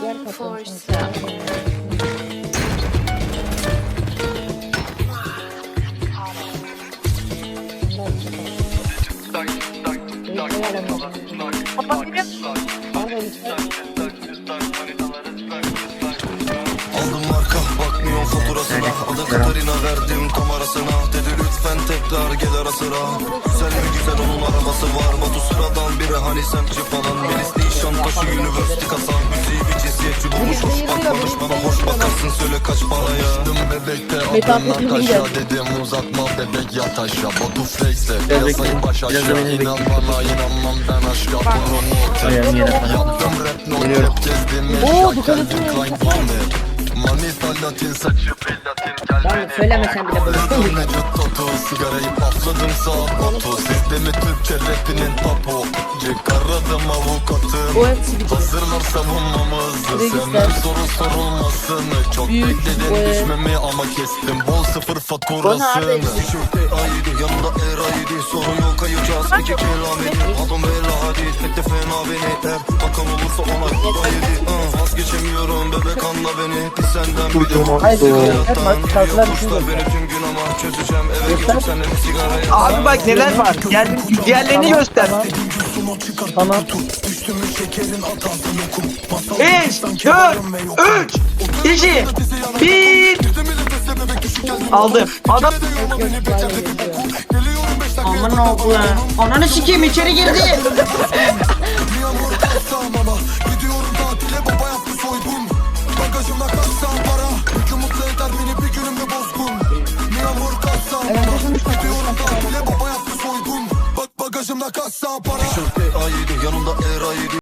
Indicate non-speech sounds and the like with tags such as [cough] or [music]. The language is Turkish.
Sana- some. Aldım marka bakmıyorum faturasına. Adı Katarina verdim tam arasına Dedi lütfen tekrar gel ara sıra. Güzel mi güzel onun arabası var Batu sıradan biri hani semtçi falan. Melis Nişantaşı Üniversite kasan Cinsiyetçi bulmuş Hoş bakmamış bana hoş bakarsın söyle kaç paraya Düştüm bebekte Natasha gel. Dedim uzatma bebek yat aşağı Batu flexle Piyasayı baş aşağı. İnan bana inanmam ben aşka Bunun falan. Yaptım rap no Geliyorum. rap gezdim eşya bu geldim. Klein Pony Manita latin saçı beni söylemesen bile bunu. Avukatım O hepsi bir Hazırlar savunmamızı. Sevmem soru sorulmasını. Çok Büyük, bekledim e, düşmemi ama kestim. Bol sıfır faturasını Tişörtte aydı yanında eraydı Sorun yok ayıcaz iki kelam edin Adım Bella Hadid etti fena beni. Eğer bakan olursa ona uh, Vazgeçemiyorum. Bebek anla beni. Biz senden bir de hayattan bak, şarkılar Yokuşlar bizim beni tüm gün ama çözeceğim. Eve gidip seninle bir sigara yakacağım. Abi bak neler var. Gel diğerlerini göster. Tamam. 5, 4, 3, 2, 1. Aldım. Adam Aman oğlum. Ananı sikeyim içeri girdi. [laughs] Başımda kasa para. Tişörtte A7 yanımda R7